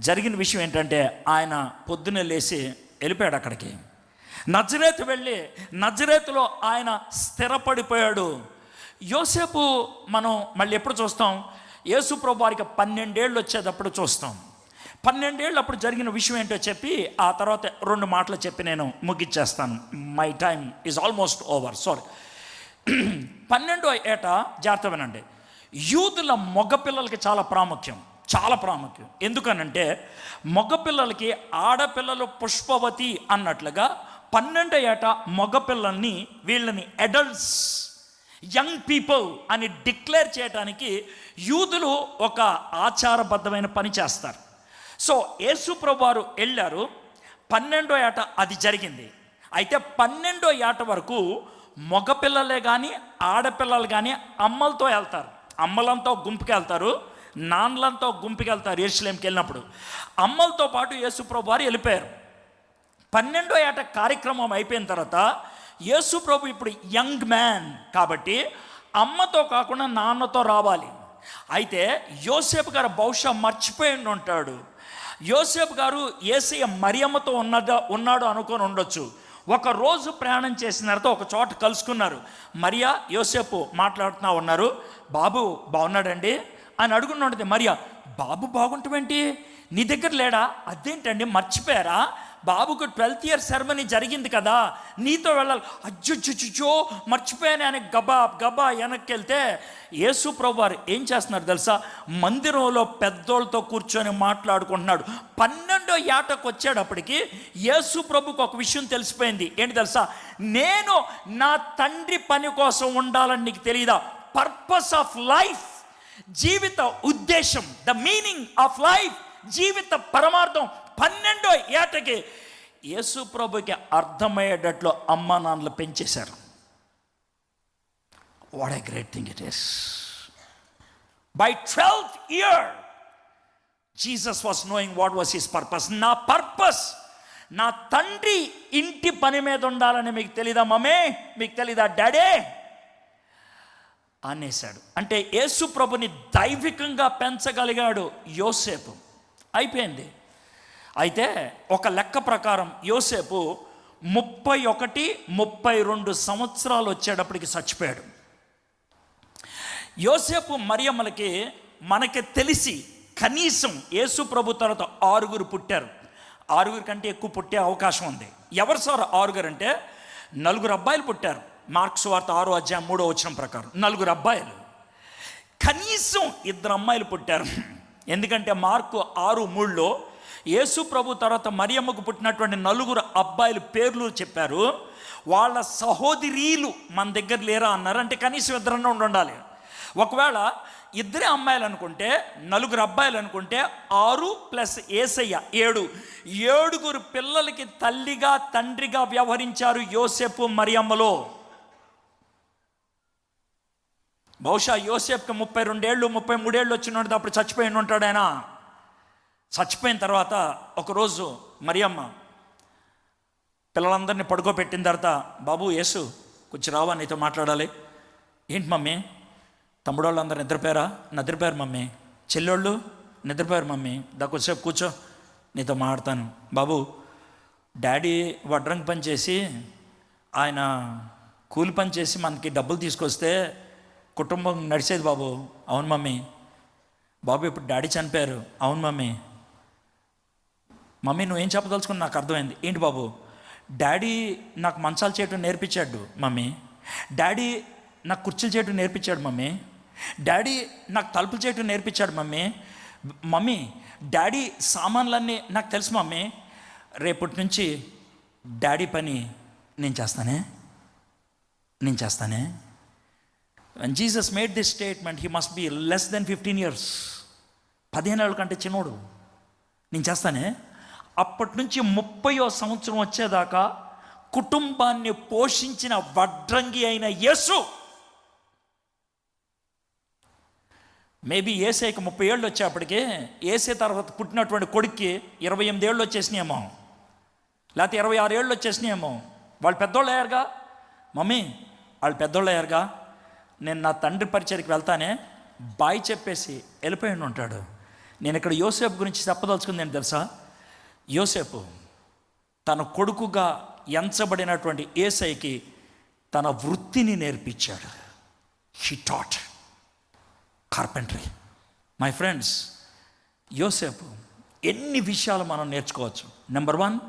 జరిగిన విషయం ఏంటంటే ఆయన పొద్దున్నే లేచి వెళ్ళిపోయాడు అక్కడికి. నజరేతు వెళ్ళి నజరేతులో ఆయన స్థిరపడిపోయాడు. యోసేపు మనం మళ్ళీ ఎప్పుడు చూస్తాం? యేసు ప్రభు వారికి పన్నెండేళ్ళు వచ్చేటప్పుడు చూస్తాం. పన్నెండేళ్ళు అప్పుడు జరిగిన విషయం ఏంటో చెప్పి ఆ తర్వాత రెండు మాటలు చెప్పి నేను ముగిచ్చేస్తాను my time is almost over sorry పన్నెండో ఏట జాగ్రత్త వినండి. యూదుల మగపిల్లలకి చాలా ప్రాముఖ్యం. చాలా ప్రాముఖ్యం. ఎందుకనంటే మగపిల్లలకి ఆడపిల్లలు పుష్పవతి అన్నట్లుగా పన్నెండో ఏట మగపిల్లల్ని వీళ్ళని అడల్ట్స్ యంగ్ పీపుల్ అని డిక్లేర్ చేయడానికి యూదులు ఒక ఆచారబద్ధమైన పని చేస్తారు. సో యేసుప్రభు వారు వెళ్ళారు. పన్నెండో ఏట అది జరిగింది. అయితే పన్నెండో ఏట వరకు మగపిల్లలే కానీ ఆడపిల్లలు కానీ అమ్మలతో వెళ్తారు అమ్మలంతో గుంపుకి వెళ్తారు నాన్నలంతో గుంపుకి వెళ్తారు ఎరుసలేంకి వెళ్ళినప్పుడు. అమ్మలతో పాటు యేసుప్రభు వారు వెళ్ళిపోయారు. పన్నెండో ఏట కార్యక్రమం అయిపోయిన తర్వాత యేసుప్రభు ఇప్పుడు యంగ్ మ్యాన్ కాబట్టి అమ్మతో కాకుండా నాన్నతో రావాలి. అయితే యోసేపు గారు బహుశా మర్చిపోయి ఉంటాడు. యోసేపు గారు ఏసయ్య మరియమ్మతో ఉన్నదా ఉన్నాడు అనుకొని ఉండొచ్చు. ఒక రోజు ప్రయాణం చేసిన తర్వాత ఒక చోట కలుసుకున్నారు. మరియా యోసేపు మాట్లాడుతున్నా ఉన్నారు. బాబు బాగున్నాడండి? అని అడుగున్నది మరియా బాబు బాగుంటామేంటి నీ దగ్గర లేడా? అదేంటండి మర్చిపోయారా? బాబుకు ట్వెల్త్ ఇయర్ సెరమనీ జరిగింది కదా నీతో వెళ్ళాలి. అజ్జుచ్చుచుచో మర్చిపోయాను అని గబా గబా వెనక్కి వెళ్తే యేసు ప్రభువారు ఏం చేస్తున్నారు తెలుసా? మందిరంలో పెద్దోళ్ళతో కూర్చొని మాట్లాడుకుంటున్నాడు. పన్నెండో ఏటకు వచ్చేటప్పటికి యేసు ప్రభుకు ఒక విషయం తెలిసిపోయింది. ఏంటి తెలుసా? నేను నా తండ్రి పని కోసం ఉండాలని నీకు తెలియదా పర్పస్ ఆఫ్ లైఫ్ జీవిత ఉద్దేశం ద మీనింగ్ ఆఫ్ లైఫ్ జీవిత పరమార్థం పన్నెండో ఏటకి యేసు ప్రభుకి అర్థమయ్యేటట్లు అమ్మ నాన్నలు పెంచేశారు. What a great thing it is by twelfth year Jesus was knowing what was his purpose నా పర్పస్ నా తండ్రి ఇంటి పని మీద ఉండాలని మీకు తెలీదా మమ్మే? మీకు తెలీదా డాడీ? అనేశాడు. అంటే యేసు ప్రభుని దైవికంగా పెంచగలిగాడు యోసేపు. అయిపోయింది. అయితే ఒక లెక్క ప్రకారం యోసేపు ముప్పై ఒకటి ముప్పై రెండు సంవత్సరాలు వచ్చేటప్పటికి చచ్చిపోయాడు. యోసేపు మరియమ్మలకి మనకి తెలిసి కనీసం యేసు ప్రభు తర్వాత ఆరుగురు పుట్టారు. ఆరుగురు కంటే ఎక్కువ పుట్టే అవకాశం ఉంది. ఎవరు సార్ ఆరుగురు అంటే నలుగురు అబ్బాయిలు పుట్టారు. మార్క్స్ వార్త ఆరో అధ్యాయం మూడో వచ్చిన ప్రకారం. నలుగురు అబ్బాయిలు. కనీసం ఇద్దరు అమ్మాయిలు పుట్టారు. ఎందుకంటే మార్కు ఆరు మూడులో యేసు ప్రభు తర్వాత మరియమ్మకు పుట్టినటువంటి నలుగురు అబ్బాయిలు పేర్లు చెప్పారు. వాళ్ళ సహోదరీలు మన దగ్గర లేరా అన్నారు. అంటే కనీసం ఇద్దరన్నా ఉండాలి ఒకవేళ ఇద్దరే అమ్మాయిలు అనుకుంటే నలుగురు అబ్బాయిలు అనుకుంటే ఆరు ప్లస్ ఏసయ్య ఏడు. ఏడుగురు పిల్లలకి తల్లిగా తండ్రిగా వ్యవహరించారు యోసేపు మరియమ్మలో. బహుశా యోసేఫ్కి ముప్పై రెండేళ్ళు ముప్పై మూడేళ్ళు వచ్చినప్పుడు అప్పుడు చచ్చిపోయి ఉంటాడు ఆయన. చచ్చిపోయిన తర్వాత ఒకరోజు మరియమ్మ పిల్లలందరినీ పడుకోబెట్టిన తర్వాత బాబు యేసు కొంచెం రావా నీతో మాట్లాడాలి. ఏంటి మమ్మీ? తమ్ముడు వాళ్ళందరూ నిద్రపోయారా? నిద్రపోయారు మమ్మీ. చెల్లెళ్ళు నిద్రపోయారు మమ్మీ. దా కొంచెంసేపు కూర్చో నీతో మాట్లాడతాను. బాబు డాడీ వడ్రంగి పని చేసి ఆయన కూలి పని చేసి మనకి డబ్బులు తీసుకొస్తే కుటుంబం నడిచేది బాబు. అవును మమ్మీ. బాబు ఇప్పుడు డాడీ చనిపోయారు. అవును మమ్మీ. మమ్మీ నువ్వేం చెప్పదలుచుకుని నాకు అర్థమైంది. ఏంటి బాబు? డాడీ నాకు మంచాలు చేయటం నేర్పించాడు మమ్మీ. డాడీ నాకు కుర్చీలు చేయటం నేర్పించాడు మమ్మీ. డాడీ నాకు తలుపులు చేయటం నేర్పించాడు మమ్మీ. మమ్మీ డాడీ సామాన్లన్నీ నాకు తెలుసు మమ్మీ. రేపటి నుంచి డాడీ పని నేను చేస్తానే? నేను చేస్తానే? And Jesus made this statement he must be less than fifteen years పదిహేను ఏళ్ళ కంటే చిన్నోడు. నేను చేస్తానే? అప్పటి నుంచి ముప్పయో సంవత్సరం వచ్చేదాకా కుటుంబాన్ని పోషించిన వడ్రంగి అయిన యేసు. మేబీ ఏసేకి ముప్పై ఏళ్ళు వచ్చేప్పటికే ఏసే తర్వాత పుట్టినటువంటి కొడుక్కి ఇరవై ఎనిమిది ఏళ్ళు వచ్చేసినాయేమో. లేకపోతే ఇరవై ఆరు ఏళ్ళు వచ్చేసినాయేమో. వాళ్ళు పెద్దోళ్ళు అయ్యారుగా? మమ్మీ వాళ్ళు పెద్దోళ్ళు అయ్యారుగా? నేను నా తండ్రి పరిచయకి వెళ్తానే బాయ్ చెప్పేసి వెళ్ళిపోయి ఉంటాడు. నేను ఇక్కడ యోసేపు గురించి చెప్పదలుచుకుంది ఏంటి తెలుసా? యోసేపు తన కొడుకుగా ఎంచబడినటువంటి ఏసైకి తన వృత్తిని నేర్పించాడు. He taught carpentry my friends యోసేపు ఎన్ని విషయాలు మనం నేర్చుకోవచ్చు? నెంబర్ వన్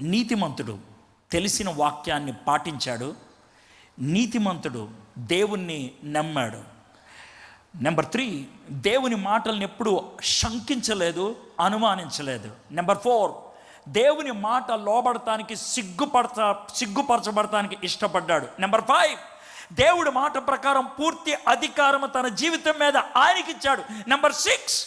నీతిమంతుడు తెలిసిన వాక్యాన్ని పాటించాడు. నీతిమంతుడు దేవుణ్ణి నమ్మాడు. నెంబర్ త్రీ దేవుని మాటలను ఎప్పుడూ శంకించలేదు అనుమానించలేదు. నెంబర్ ఫోర్ దేవుని మాట లోబడటానికి సిగ్గుపరచ సిగ్గుపరచబడటానికి ఇష్టపడ్డాడు. నెంబర్ ఫైవ్ దేవుడి మాట ప్రకారం పూర్తి అధికారం తన జీవితం మీద ఆయనకిచ్చాడు. నెంబర్ సిక్స్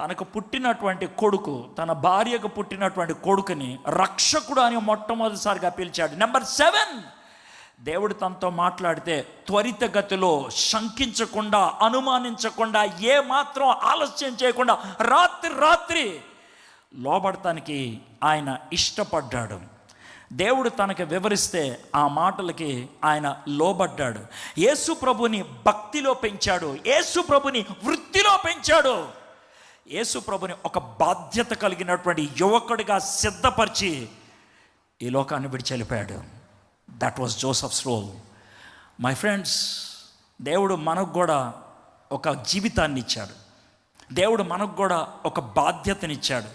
తనకు పుట్టినటువంటి కొడుకు తన భార్యకు పుట్టినటువంటి కొడుకుని రక్షకుడు అని మొట్టమొదటిసారిగా పిలిచాడు. నెంబర్ సెవెన్ దేవుడు తనతో మాట్లాడితే త్వరితగతిలో శంకించకుండా అనుమానించకుండా ఏ మాత్రం ఆలస్యం చేయకుండా రాత్రి రాత్రి లోబడటానికి ఆయన ఇష్టపడ్డాడు. దేవుడు తనకి వివరిస్తే ఆ మాటలకి ఆయన లోబడ్డాడు. యేసు ప్రభుని భక్తిలో పెంచాడు. యేసు ప్రభుని వృత్తిలో పెంచాడు. యేసు ప్రభుని ఒక బాధ్యత కలిగినటువంటి యువకుడిగా సిద్ధపరిచి ఈ లోకాన్ని విడిచి వెళ్ళిపోయాడు that was Joseph's role my friends దేవుడు మనకు కూడా ఒక జీవితాన్ని ఇచ్చాడు. దేవుడు మనకు కూడా ఒక బాధ్యతనిచ్చాడు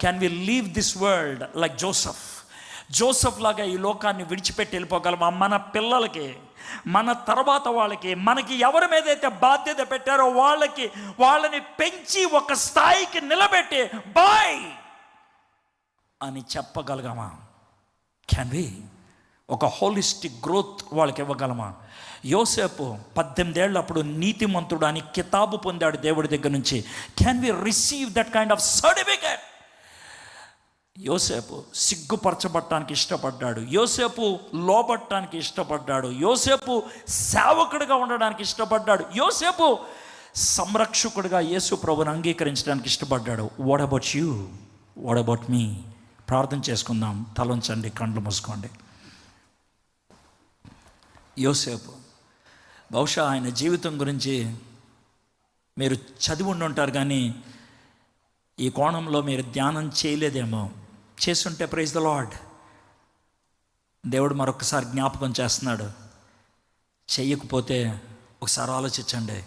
can we leave this world like Joseph Joseph లాగా ఈ లోకాన్ని విడిచిపెట్టి వెళ్ళిపోగలమా? మన పిల్లలకి మన తర్వాత వాళ్ళకి మనకి ఎవరి మీద అయితే బాధ్యత పెట్టారో వాళ్ళకి వాళ్ళని పెంచి ఒక స్థాయికి నిలబెట్టి బాయ్ అని చెప్పగలగమా? క్యాన్ వి ఒక హోలిస్టిక్ గ్రోత్ వాళ్ళకి ఇవ్వగలమా? యోసేపు పద్దెనిమిదేళ్ళు అప్పుడు నీతిమంతుడు అని కితాబు పొందాడు దేవుడి దగ్గర నుంచి. Can we receive that kind of certificate యోసేపు సిగ్గుపరచబట్టడానికి ఇష్టపడ్డాడు. యోసేపు లోబట్టడానికి ఇష్టపడ్డాడు. యోసేపు సేవకుడిగా ఉండడానికి ఇష్టపడ్డాడు. యోసేపు సంరక్షకుడిగా యేసు ప్రభుని అంగీకరించడానికి ఇష్టపడ్డాడు. What about you what about me ప్రార్థన చేసుకుందాం. తలంచండి కండ్లు మూసుకోండి. యోసేపు. బహుశా ఆయన జీవితం గురించి మీరు చదివి ఉండి ఉంటారు కానీ ఈ కోణంలో మీరు ధ్యానం చేయలేదేమో. చేస్తుంటే ప్రైజ్ ద లాడ్ దేవుడు మరొకసారి జ్ఞాపకం చేస్తున్నాడు. చెయ్యకపోతే ఒకసారి ఆలోచించండి.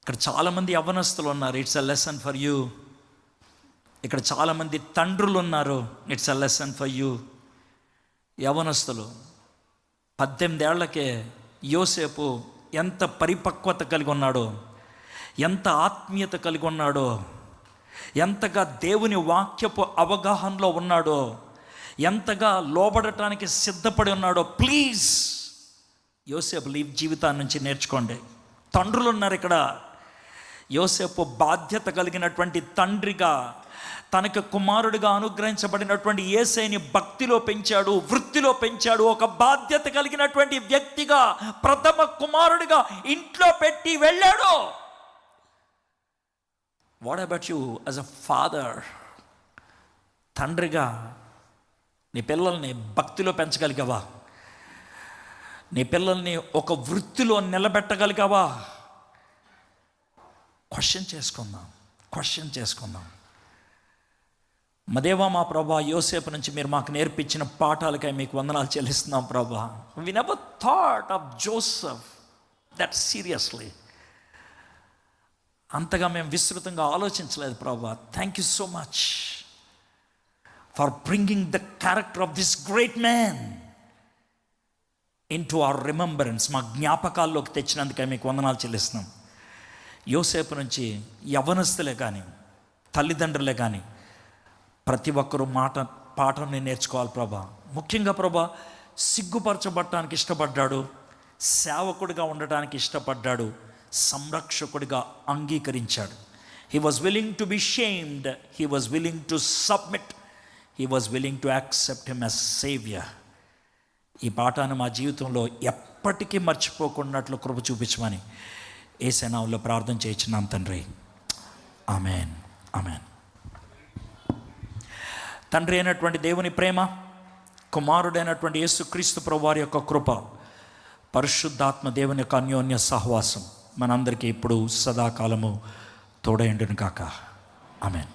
ఇక్కడ చాలామంది యవ్వనస్తులు ఉన్నారు. It's a lesson for you ఇక్కడ చాలామంది తండ్రులు ఉన్నారు. It's a lesson for you యవనస్తులు పద్దెనిమిదేళ్ళకే యోసేపు ఎంత పరిపక్వత కలిగి ఉన్నాడో ఎంత ఆత్మీయత కలిగి ఉన్నాడో ఎంతగా దేవుని వాక్యపు అవగాహనలో ఉన్నాడో ఎంతగా లోబడటానికి సిద్ధపడి ఉన్నాడో ప్లీజ్ యోసేపు లీవ్ జీవితాన్ని నుంచి నేర్చుకోండి. తండ్రులు ఉన్నారు ఇక్కడ. యోసేపు బాధ్యత కలిగినటువంటి తండ్రిగా తనకు కుమారుడిగా అనుగ్రహించబడినటువంటి ఏసైని భక్తిలో పెంచాడు వృత్తిలో పెంచాడు ఒక బాధ్యత కలిగినటువంటి వ్యక్తిగా ప్రథమ కుమారుడిగా ఇంట్లో పెట్టి వెళ్ళాడు. What about you as a father తండ్రిగా నీ పిల్లల్ని భక్తిలో పెంచగలిగావా? నీ పిల్లల్ని ఒక వృత్తిలో నిలబెట్టగలిగావా? క్వశ్చన్ చేసుకుందాం క్వశ్చన్ చేసుకుందాం. మా దేవా మా ప్రభా యోసేపు నుంచి మీరు మాకు నేర్పించిన పాఠాలకై మీకు వందనాలు చెల్లిస్తున్నాం ప్రభా. We never thought of Joseph that seriously అంతగా మేము విస్తృతంగా ఆలోచించలేదు ప్రభా. Thank you so much for bringing the character of this great man into our remembrance మా జ్ఞాపకాల్లోకి తెచ్చినందుకే మీకు వందనాలు చెల్లిస్తున్నాం. యోసేపు నుంచి యవనస్తులే కానీ తల్లిదండ్రులే కానీ ప్రతి ఒక్కరూ మాట పాఠం నేను నేర్చుకోవాలి ప్రభా. ముఖ్యంగా ప్రభా సిగ్గుపరచబడటానికి ఇష్టపడ్డాడు సేవకుడిగా ఉండటానికి ఇష్టపడ్డాడు సంరక్షకుడిగా అంగీకరించాడు. He was willing to be shamed he was willing to submit he was willing to accept him as saviour ఈ పాఠాన్ని మా జీవితంలో ఎప్పటికీ మర్చిపోకున్నట్లు కృప చూపించమని ఏ సేనాల్లో ప్రార్థన చేయించున్నాం తండ్రి. ఆమెన్. ఆమెన్. తండ్రి అయినటువంటి దేవుని ప్రేమ కుమారుడైనటువంటి యేసుక్రీస్తు ప్రభువారి యొక్క కృప పరిశుద్ధాత్మ దేవుని యొక్క అన్యోన్య సహవాసం మనందరికీ ఇప్పుడు సదాకాలము తోడైండును కాక ఆమెన్.